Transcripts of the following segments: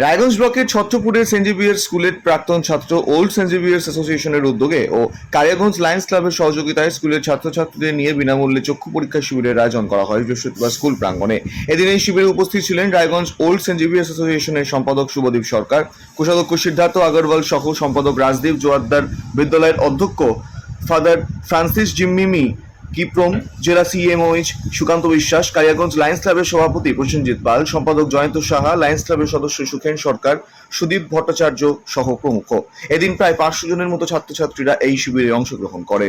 রায়গঞ্জ ব্লকের ছত্রপুরের Saint Xavier স্কুলের প্রাক্তন ছাত্র ওল্ড সেন্ট জেভিয়ার্স অ্যাসোসিয়েশনের উদ্যোগে ও কালিয়াগঞ্জ লায়ন্স ক্লাবের সহযোগিতায় স্কুলের ছাত্রছাত্রীদের নিয়ে বিনামূল্যে চক্ষু পরীক্ষা শিবিরের আয়োজন করা হয় বৃহস্পতিবার স্কুল প্রাঙ্গণে। এদিন এই শিবিরে উপস্থিত ছিলেন রায়গঞ্জ ওল্ড সেন্ট জেভিয়ার্স অ্যাসোসিয়েশনের সম্পাদক শুভদীপ সরকার, কোষাধ্যক্ষ সিদ্ধার্থ আগরওয়াল সহ সম্পাদক রাজদীপ জোয়ারদার বিদ্যালয়ের অধ্যক্ষ ফাদার ফ্রান্সিস জিম্মিমি কিপ্রম, জেলা সিএমওএইচ সুকান্ত বিশ্বাস, কালিয়াগঞ্জ লায়ন্স ক্লাবের সভাপতি প্রসেনজিৎ পাল, সম্পাদক জয়ন্ত সাহা লায়ন্স ক্লাবের সদস্য সুখেন সরকার, সুদীপ ভট্টাচার্য সহ প্রমুখ। এদিন প্রায় পাঁচশো জনের মতো ছাত্রছাত্রীরা এই শিবিরে অংশগ্রহণ করে।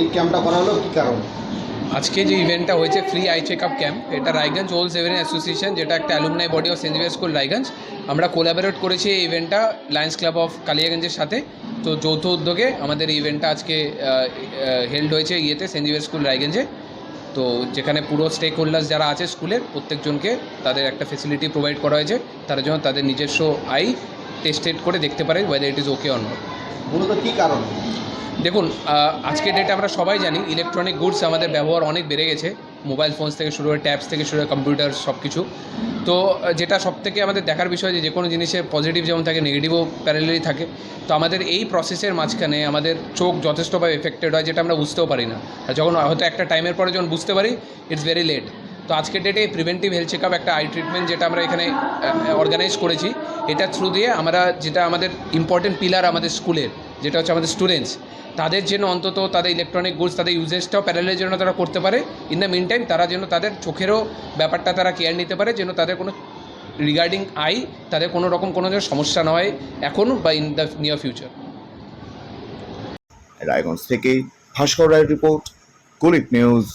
এই ক্যাম্পটা করা হলো কি কারণ? আজকে যে ইভেন্টটা হয়েছে free eye check up camp এটা রায়গঞ্জ ওল্ড সেভেন অ্যাসোসিয়েশন যেটা একটা alumni body of saint school Raiganj. আমরা কোলাবোরেট করেছি এই ইভেন্টটা লায়ন্স ক্লাব অফ কালিয়াগঞ্জের সাথে। তো যৌথ উদ্যোগে আমাদের এই ইভেন্টটা আজকে হেল্ড হয়েছে ইয়েতে সেন্ট স্কুল রায়গঞ্জে। তো যেখানে পুরো স্টেক হোল্ডার্স যারা আছে স্কুলের প্রত্যেকজনকে তাদের একটা ফেসিলিটি প্রোভাইড করা হয়েছে। তারা যেন তাদের নিজস্ব আই টেস্টেড করে দেখতে পারে whether it is okay on মূলত কি কারণ? দেখুন আজকের ডেটে আমরা সবাই জানি ইলেকট্রনিক গুডস আমাদের ব্যবহার অনেক বেড়ে গেছে। মোবাইল ফোনস থেকে শুরু করে ট্যাবস থেকে শুরু করে কম্পিউটার সব কিছু তো যেটা সব থেকে আমাদের দেখার বিষয় যে যে কোনো জিনিসের পজিটিভ যেমন থাকে নেগেটিভও প্যারালেলি থাকে। তো আমাদের এই প্রসেসের মাঝখানে আমাদের চোখ যথেষ্টভাবে এফেক্টেড হয় যেটা আমরা বুঝতেও পারি না। আর যখন হয়তো একটা টাইমের পরে যখন বুঝতে পারি ইটস ভেরি লেট তো আজকের ডেটে প্রিভেন্টিভ হেলথ চেক আপ একটা আই ট্রিটমেন্ট যেটা আমরা এখানে অর্গানাইজ করেছি। এটা থ্রু দিয়ে আমরা যেটা আমাদের ইম্পর্টেন্ট পিলার আমাদের স্কুলের যেটা হচ্ছে আমাদের স্টুডেন্টস তাদের জন্য অন্তত তাদের ইলেকট্রনিক গুডস তাদের ইউজেসটাও প্যারালের জন্য তারা করতে পারে। ইন দ্য মিন টাইম তারা যেন তাদের চোখেরও ব্যাপারটা তারা কেয়ার নিতে পারে, যেন তাদের কোনো রিগার্ডিং আই তাদের কোনো রকম কোনো যেন সমস্যা না হয় এখন বা in the near future Raiganj থেকে ভাস্কর রায়ের রিপোর্ট কুলিক নিউজ